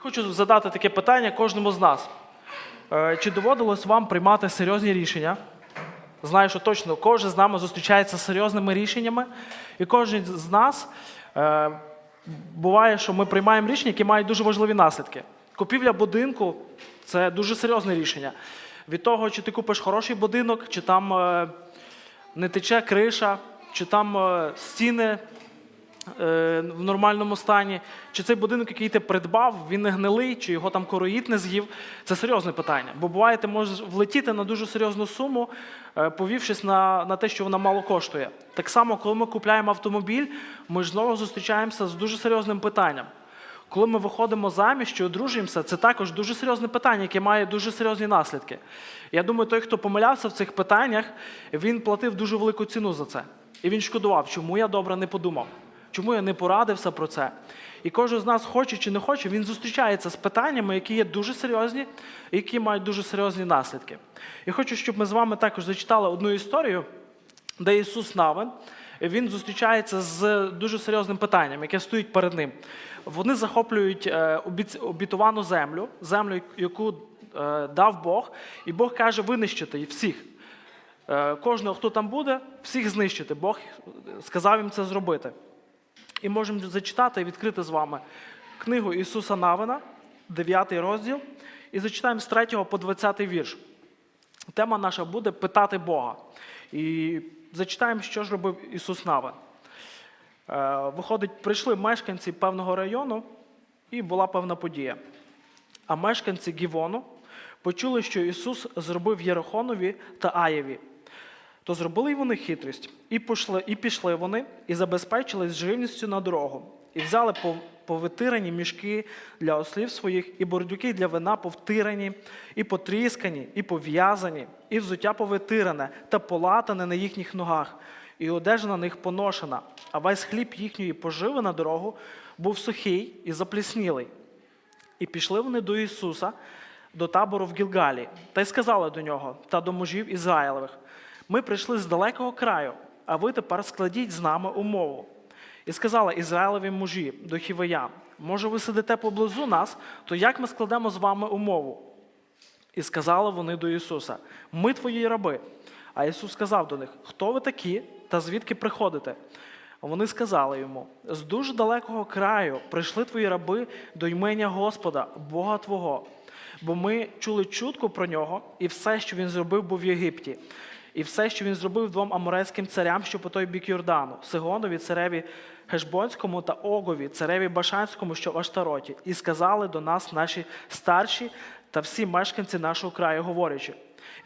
Хочу задати таке питання кожному з нас. Е, Чи доводилось вам приймати серйозні рішення? Знаю, що точно кожен з нами зустрічається з серйозними рішеннями, і кожен з нас е, буває, що ми приймаємо рішення, які мають дуже важливі наслідки. Купівля будинку це дуже серйозне рішення. Від того, чи ти купиш хороший будинок, чи там е, не тече криша, чи там стіни в нормальному стані, чи цей будинок, який ти придбав, він не гнилий, чи його там короїд не з'їв. Це серйозне питання. Бо буває, ти можеш влетіти на дуже серйозну суму, е, повівшись на, на те, що вона мало коштує. Так само, коли ми купляємо автомобіль, ми знову зустрічаємося з дуже серйозним питанням. Коли ми виходимо заміж чи одружуємося, це також дуже серйозне питання, яке має дуже серйозні наслідки. Я думаю, той, хто помилявся в цих питаннях, він платив дуже велику ціну за це. І він шкодував, чому я добре не подумав, чому я не порадився про це. І кожен з нас, хоче чи не хоче, він зустрічається з питаннями, які є дуже серйозні, які мають дуже серйозні наслідки. І хочу, щоб ми з вами також зачитали одну історію, де Ісус Навин, він зустрічається з дуже серйозним питанням, яке стоїть перед ним. Вони захоплюють е, обітовану землю, землю, яку е, дав Бог, і Бог каже винищити всіх. Е, Кожного, хто там буде, всіх знищити. Бог сказав їм це зробити. І можемо зачитати і відкрити з вами книгу Ісуса Навина, 9 розділ, і зачитаємо з 3 по 20 вірш. Тема наша буде питати Бога. І зачитаємо, що ж робив Ісус Навин. Е, Виходить, прийшли мешканці певного району, і була певна подія. А мешканці Гівону почули, що Ісус зробив Єрихонові та Аєві. То зробили вони хитрість, і пішли, і пішли вони, і забезпечились живністю на дорогу, і взяли повитирані мішки для ослів своїх, і бордюки для вина повтирані, і потріскані, і пов'язані, і взуття повитиране та полатане на їхніх ногах, і одежа на них поношена, а весь хліб їхньої поживи на дорогу був сухий і запліснілий. І пішли вони до Ісуса, до табору в Гілгалі, та й сказали до нього та до мужів Ізраїлевих: Ми прийшли з далекого краю, а ви тепер складіть з нами умову. І сказали Ізраїлеві мужі до хівеян, може, ви сидите поблизу нас, то як ми складемо з вами умову? І сказали вони до Ісуса: Ми твої раби. А Ісус сказав до них: Хто ви такі та звідки приходите? Вони сказали йому: з дуже далекого краю прийшли твої раби до ймення Господа, Бога Твого. Бо ми чули чутку про нього, і все, що він зробив, був в Єгипті, і все, що він зробив двом аморейським царям, що по той бік Йордану, Сигонові, цареві Гешбонському та Огові, цареві Башанському, що в Аштароті, і сказали до нас наші старші та всі мешканці нашого краю, говорячи: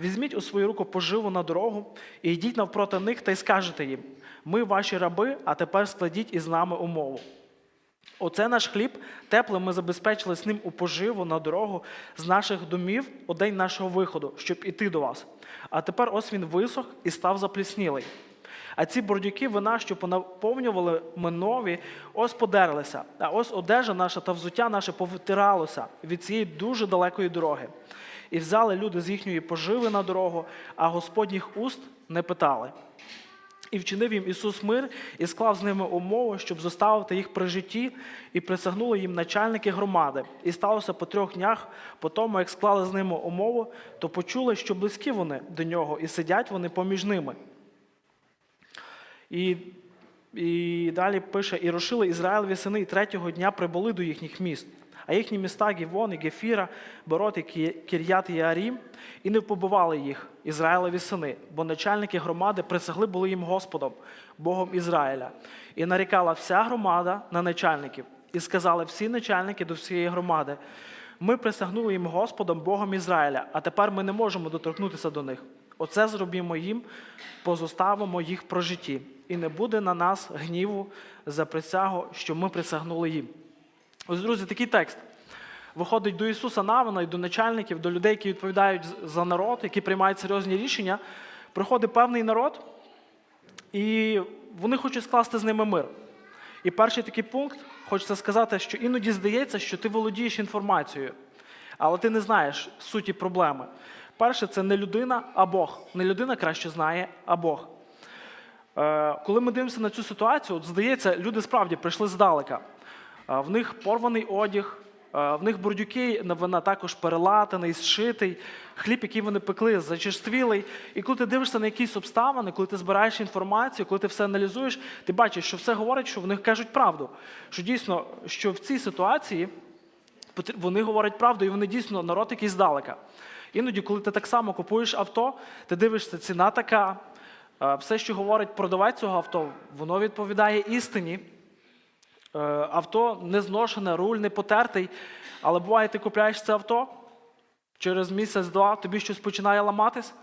візьміть у свою руку поживу на дорогу і йдіть навпроти них та й скажете їм: ми ваші раби, а тепер складіть із нами умову. Оце наш хліб, теплий ми забезпечили з ним у поживу на дорогу з наших домів у день нашого виходу, щоб іти до вас. А тепер ось він висох і став запліснілий. А ці бордюки вина, що понаповнювали ми нові, ось подерлися. А ось одежа наша та взуття наше повитиралося від цієї дуже далекої дороги. І взяли люди з їхньої поживи на дорогу, а Господніх уст не питали. І вчинив їм Ісус мир і склав з ними умову, щоб зоставити їх при житті, і присягнули їм начальники громади. І сталося по трьох днях, по тому, як склали з ними умову, то почули, що близькі вони до нього, і сидять вони поміж ними. І, і далі пише: і рушили Ізраїлеві сини, і третього дня прибули до їхніх міст. А їхні міста Гівон, і Гефіра, Борот і Кір'ят і Арім, і не побивали їх, Ізраїлеві сини, бо начальники громади присягли були їм Господом, Богом Ізраїля. І нарікала вся громада на начальників, і сказали всі начальники до всієї громади: ми присягнули їм Господом, Богом Ізраїля, а тепер ми не можемо доторкнутися до них. Оце зробімо їм, позоставимо їх про житті, і не буде на нас гніву за присягу, що ми присягнули їм. Ось, друзі, такий текст. Виходить до Ісуса Навина і до начальників, до людей, які відповідають за народ, які приймають серйозні рішення. Приходить певний народ, і вони хочуть скласти з ними мир. І перший такий пункт, хочеться сказати, що іноді здається, що ти володієш інформацією, але ти не знаєш суті проблеми. Перше, це не людина, а Бог. Не людина краще знає, а Бог. Е, Коли ми дивимося на цю ситуацію, от здається, люди справді прийшли здалека. В них порваний одяг, В них бурдюки на вина також перелатаний, зшитий, хліб, який вони пекли, зачерствілий. І коли ти дивишся на якісь обставини, коли ти збираєш інформацію, коли ти все аналізуєш, ти бачиш, що все говорить, що вони кажуть правду. Що дійсно, що в цій ситуації вони говорять правду, і вони дійсно народ якийсь здалека. Іноді, коли ти так само купуєш авто, ти дивишся, ціна така, все, що говорить продавець цього авто, воно відповідає істині. Е, Авто не зношене, руль не потертий, але буває, ти купляєш це авто, через місяць-два тобі щось починає ламатись,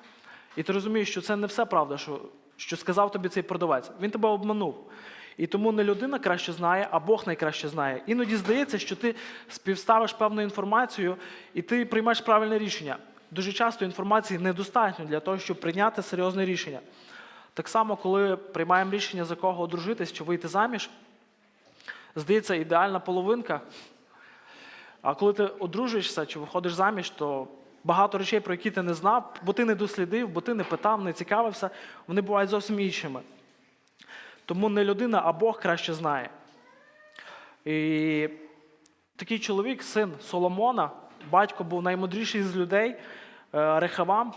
і ти розумієш, що це не все правда, що, що сказав тобі цей продавець. Він тебе обманув. І тому не людина краще знає, а Бог найкраще знає. Іноді здається, що ти співставиш певну інформацію і ти приймеш правильне рішення. Дуже часто інформації недостатньо для того, щоб прийняти серйозне рішення. Так само, коли приймаємо рішення, за кого одружитись чи вийти заміж, здається, ідеальна половинка. А коли ти одружуєшся чи виходиш заміж, то багато речей, про які ти не знав, бо ти не дослідив, бо ти не питав, не цікавився, вони бувають зовсім іншими. Тому не людина, а Бог краще знає. І такий чоловік, син Соломона, батько був наймудріший з людей, е, Рехавам.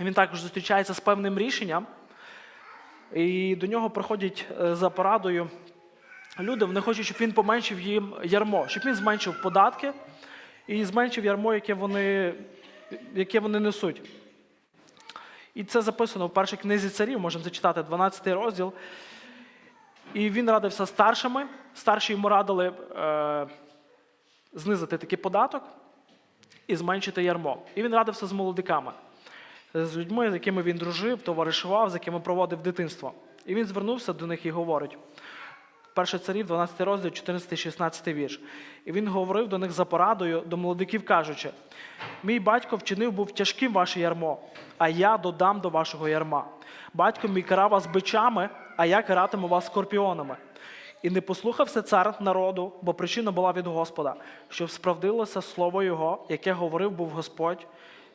Він також зустрічається з певним рішенням. І до нього приходять е, за порадою люди, вони хочуть, щоб він поменшив їм ярмо, щоб він зменшив податки і зменшив ярмо, яке вони, яке вони несуть. І це записано в першій книзі царів, можемо зачитати 12 розділ. І він радився старшими. Старші йому радили е, знизити такий податок і зменшити ярмо. І він радився з молодиками, з людьми, з якими він дружив, товаришував, з якими проводив дитинство. І він звернувся до них і говорить: Перше царів, 12 розділ, 14-16 вірш. І він говорив до них за порадою, до молодиків, кажучи: Мій батько вчинив був тяжким ваше ярмо, а я додам до вашого ярма. Батько мій карав вас бичами, а я каратиму вас скорпіонами. І не послухався цар народу, бо причина була від Господа, щоб справдилося слово Його, яке говорив був Господь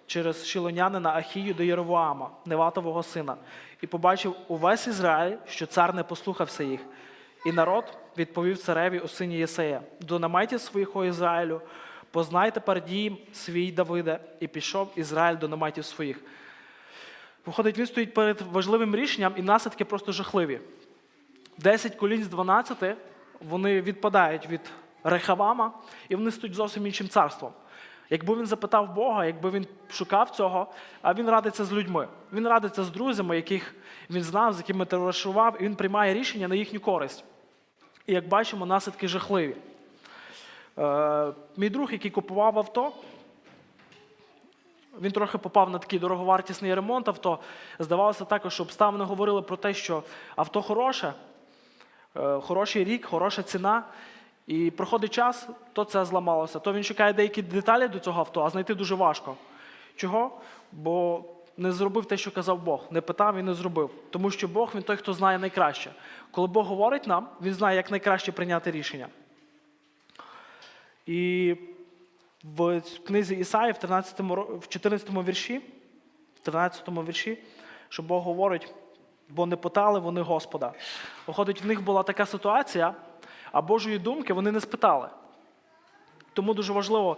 через шилонянина Ахію до Єровоама, Неватового сина, і побачив увесь Ізраїль, що цар не послухався їх. І народ відповів цареві у сині Єсея: до намайтів своїх Ізраїлю, познай тепер дім свій Давиде, і пішов Ізраїль до намайтів своїх. Виходить, він стоїть перед важливим рішенням, і наслідки просто жахливі. Десять колінь з 12 вони відпадають від Рехавама, і вони стають зовсім іншим царством. Якби він запитав Бога, якби він шукав цього, а він радиться з людьми. Він радиться з друзями, яких він знав, з якими товаришував, і він приймає рішення на їхню користь. І як бачимо, наслідки жахливі. Е, мій друг, який купував авто, він трохи попав на такий дороговартісний ремонт авто. Здавалося також, що обставини говорили про те, що авто хороше, е, хороший рік, хороша ціна. І проходить час, то це зламалося, то він шукає деякі деталі до цього авто, а знайти дуже важко. Чого? Бо не зробив те, що казав Бог, не питав і не зробив. Тому що Бог він той, хто знає найкраще. Коли Бог говорить нам, він знає, як найкраще прийняти рішення. І в книзі Ісаї, в 13 ро- в 14 вірші, в 13 вірші, що Бог говорить, бо не питали вони Господа. Виходить, в них була така ситуація, а Божої думки вони не спитали. Тому дуже важливо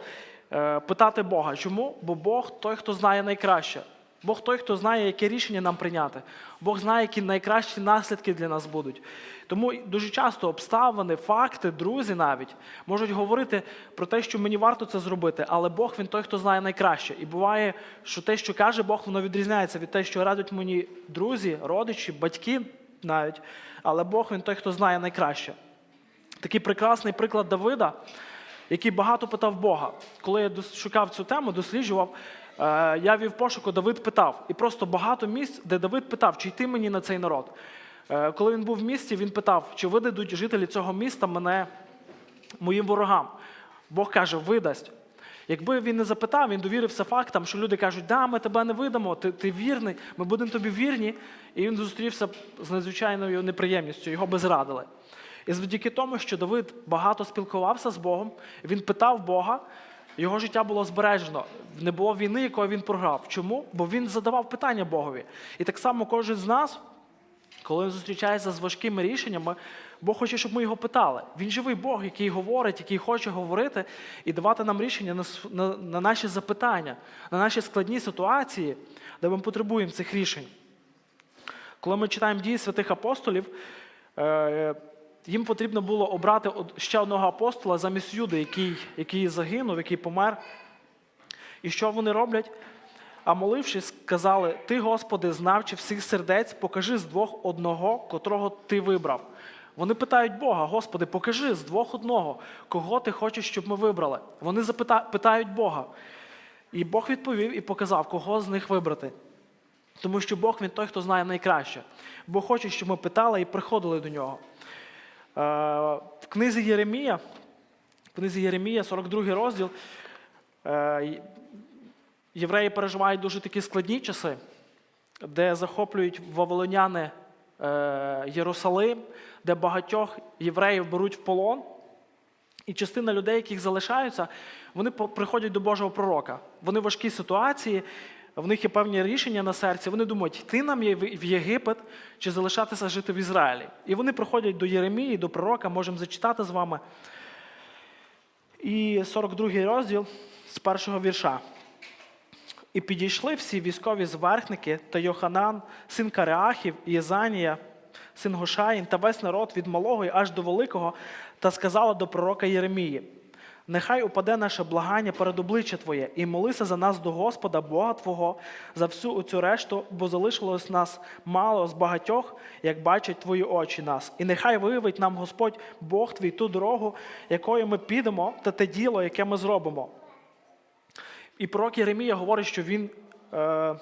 е, питати Бога. Чому? Бо Бог той, хто знає найкраще. Бог той, хто знає, яке рішення нам прийняти. Бог знає, які найкращі наслідки для нас будуть. Тому дуже часто обставини, факти, друзі навіть можуть говорити про те, що мені варто це зробити, але Бог він той, хто знає найкраще. І буває, що те, що каже Бог, воно відрізняється від те, що радять мені друзі, родичі, батьки навіть. Але Бог він той, хто знає найкраще. Такий прекрасний приклад Давида, який багато питав Бога. Коли я шукав цю тему, досліджував, е, я вів пошуку, Давид питав. І просто багато місць, де Давид питав, чи йти мені на цей народ. Е, Коли він був в місті, він питав, чи видадуть жителі цього міста мене моїм ворогам. Бог каже, видасть. Якби він не запитав, він довірився фактам, що люди кажуть, да, ми тебе не видамо, ти, ти вірний, ми будемо тобі вірні. І він зустрівся з надзвичайною неприємністю, його би зрадили. І завдяки тому, що Давид багато спілкувався з Богом, він питав Бога, його життя було збережено. Не було війни, якої він програв. Чому? Бо він задавав питання Богові. І так само кожен з нас, коли зустрічається з важкими рішеннями, Бог хоче, щоб ми його питали. Він живий Бог, який говорить, який хоче говорити і давати нам рішення на, на, на наші запитання, на наші складні ситуації, де ми потребуємо цих рішень. Коли ми читаємо дії святих апостолів, е, їм потрібно було обрати ще одного апостола замість Юди, який, який загинув, який помер. І що вони роблять? А молившись, сказали: Ти, Господи, знавчи всіх сердець, покажи з двох одного, котрого ти вибрав. Вони питають Бога, Господи, покажи з двох одного, кого ти хочеш, щоб ми вибрали. Вони запита... питають Бога. І Бог відповів і показав, кого з них вибрати. Тому що Бог він той, хто знає найкраще. Бог хоче, щоб ми питали і приходили до нього. Е, В книзі Єремія, в книзі Єремія, 42 розділ, е, євреї переживають дуже такі складні часи, де захоплюють вавилоняни е, Єрусалим, де багатьох євреїв беруть в полон. І частина людей, яких залишаються, вони приходять до Божого пророка. Вони в важкій ситуації, в них є певні рішення на серці. Вони думають, йти нам є- в Єгипет чи залишатися жити в Ізраїлі. І вони приходять до Єремії, до пророка, можемо зачитати з вами. І 42 розділ з першого вірша. І підійшли всі військові зверхники та Йоханан, син Кареахів, Єзанія, син Гошаїн, та весь народ від малого аж до великого, та сказала до пророка Єремії: Нехай упаде наше благання перед обличчя Твоє, і молися за нас до Господа, Бога Твого, за всю оцю решту, бо залишилось нас мало з багатьох, як бачать Твої очі нас. І нехай виявить нам Господь Бог Твій ту дорогу, якою ми підемо, та те діло, яке ми зробимо. І пророк Єремія говорить, що він е,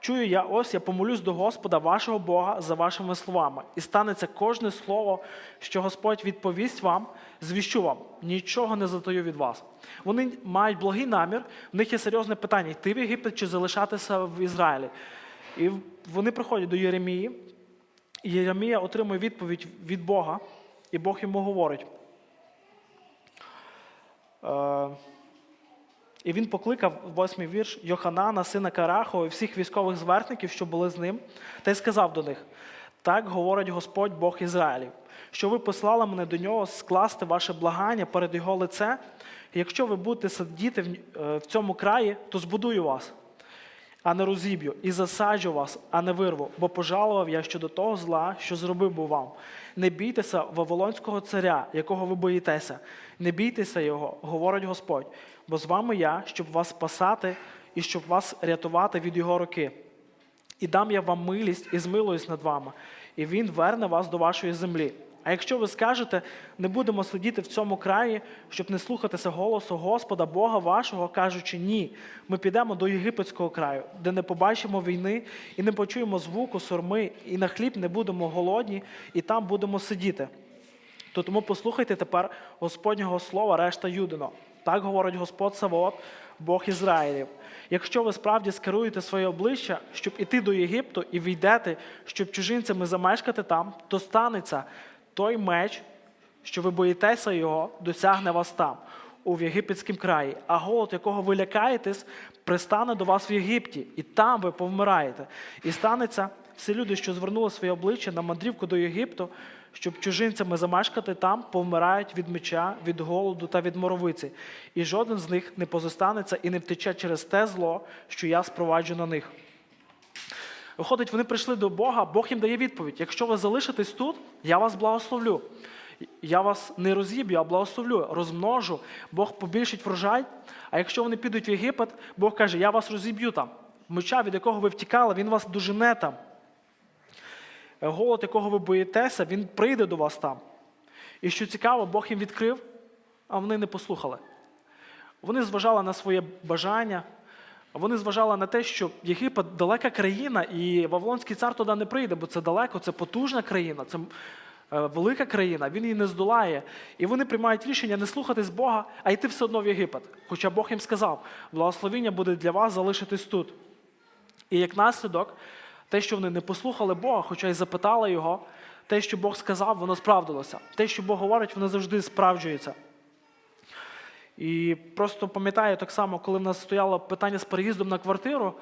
чую я, ось я помолюсь до Господа вашого Бога за вашими словами. І станеться кожне слово, що Господь відповість вам, звіщу вам, нічого не затаю від вас. Вони мають благий намір, в них є серйозне питання: йти в Єгипет чи залишатися в Ізраїлі. І вони приходять до Єремії, і Єремія отримує відповідь від Бога, і Бог йому говорить. І він покликав восьмий вірш Йоханана, сина Карахова, і всіх військових зверхників, що були з ним, та й сказав до них: Так говорить Господь Бог Ізраїлів, що ви послали мене до нього скласти ваше благання перед його лице. Якщо ви будете сидіти е, в цьому краї, то збудую вас, а не розіб'ю, і засаджу вас, а не вирву, бо пожалував я щодо того зла, що зробив був вам. Не бійтеся Вавилонського царя, якого ви боїтеся, не бійтеся його, говорить Господь, бо з вами я, щоб вас спасати і щоб вас рятувати від його руки. І дам я вам милість і змилуюсь над вами, і він верне вас до вашої землі. А якщо ви скажете, не будемо сидіти в цьому краї, щоб не слухатися голосу Господа, Бога вашого, кажучи ні, ми підемо до єгипетського краю, де не побачимо війни і не почуємо звуку сурми, і на хліб не будемо голодні, і там будемо сидіти. То тому послухайте тепер Господнього слова, решта Юдино. Так говорить Господь Савоот, Бог Ізраїлів. Якщо ви справді скеруєте своє обличчя, щоб іти до Єгипту і війдете, щоб чужинцями замешкати там, то станеться той меч, що ви боїтеся його, досягне вас там, у єгипетському краї. А голод, якого ви лякаєтесь, пристане до вас в Єгипті, і там ви повмираєте. І станеться всі люди, що звернули своє обличчя на мандрівку до Єгипту, щоб чужинцями замешкати там, повмирають від меча, від голоду та від моровиці. І жоден з них не позостанеться і не втече через те зло, що я спроваджу на них. Виходить, вони прийшли до Бога, Бог їм дає відповідь: якщо ви залишитесь тут, я вас благословлю. Я вас не розіб'ю, а благословлю, розмножу, Бог побільшить врожай. А якщо вони підуть в Єгипет, Бог каже, я вас розіб'ю там. Меча, від якого ви втікали, він вас дожене там. Голод, якого ви боїтеся, він прийде до вас там. І що цікаво, Бог їм відкрив, а вони не послухали. Вони зважали на своє бажання, вони зважали на те, що Єгипет далека країна, і Вавилонський цар туди не прийде, бо це далеко, це потужна країна, це е, велика країна, він її не здолає. І вони приймають рішення не слухатись Бога, а йти все одно в Єгипет. Хоча Бог їм сказав, благословіння буде для вас залишитись тут. І як наслідок, те, що вони не послухали Бога, хоча й запитали його, те, що Бог сказав, воно справдилося. Те, що Бог говорить, воно завжди справджується. І просто пам'ятаю так само, коли в нас стояло питання з переїздом на квартиру,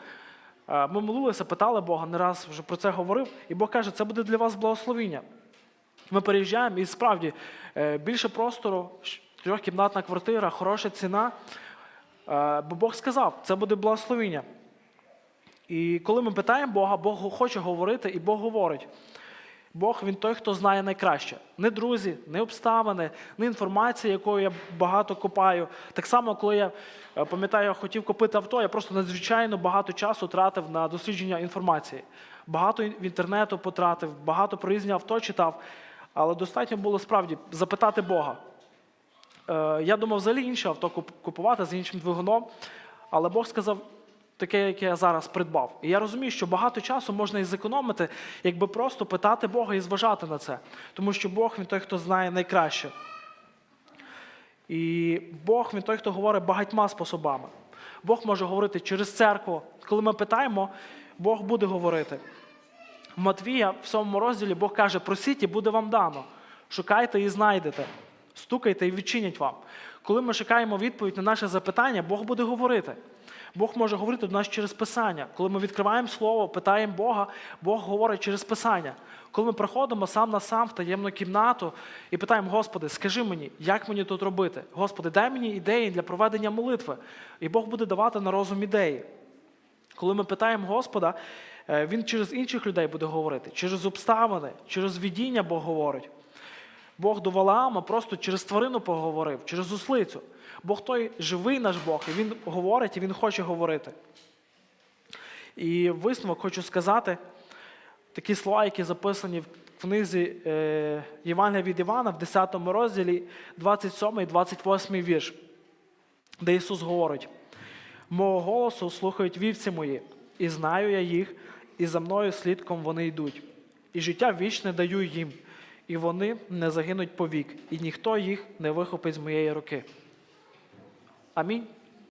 е, ми молилися, питали Бога, не раз вже про це говорив, і Бог каже, це буде для вас благословіння. Ми переїжджаємо і справді е, більше простору, трьохкімнатна квартира, хороша ціна. Е, Бо Бог сказав, це буде благословіння. І коли ми питаємо Бога, Бог хоче говорити, і Бог говорить. Бог він той, хто знає найкраще. Не друзі, не обставини, не інформація, якою я багато копаю. Так само, коли я е, пам'ятаю, хотів купити авто, я просто надзвичайно багато часу тратив на дослідження інформації. Багато в інтернету потратив, багато про різні авто читав. Але достатньо було справді запитати Бога. Е, Я думав взагалі інше авто купувати з іншим двигуном, але Бог сказав таке, яке я зараз придбав. І я розумію, що багато часу можна і зекономити, якби просто питати Бога і зважати на це. Тому що Бог він той, хто знає найкраще. І Бог він той, хто говорить багатьма способами. Бог може говорити через церкву. Коли ми питаємо, Бог буде говорити. Матвія в самому розділі Бог каже: просіть і буде вам дано. Шукайте і знайдете, стукайте і відчинять вам. Коли ми шукаємо відповідь на наше запитання, Бог буде говорити. Бог може говорити до нас через Писання. Коли ми відкриваємо Слово, питаємо Бога, Бог говорить через Писання. Коли ми приходимо сам на сам в таємну кімнату і питаємо, Господи, скажи мені, як мені тут робити? Господи, дай мені ідеї для проведення молитви. І Бог буде давати на розум ідеї. Коли ми питаємо Господа, е, Він через інших людей буде говорити, через обставини, через видіння Бог говорить. Бог до Валаама просто через тварину поговорив, через ослицю. Бог той живий наш Бог, і Він говорить, і Він хоче говорити. І висновок хочу сказати такі слова, які записані в книзі е, Євангелія від Івана в 10 розділі, 27 і 28 вірш, де Ісус говорить: Мого голосу слухають вівці мої, і знаю я їх, і за мною слідком вони йдуть. І життя вічне даю їм, і вони не загинуть повік, і ніхто їх не вихопить з моєї руки. a mí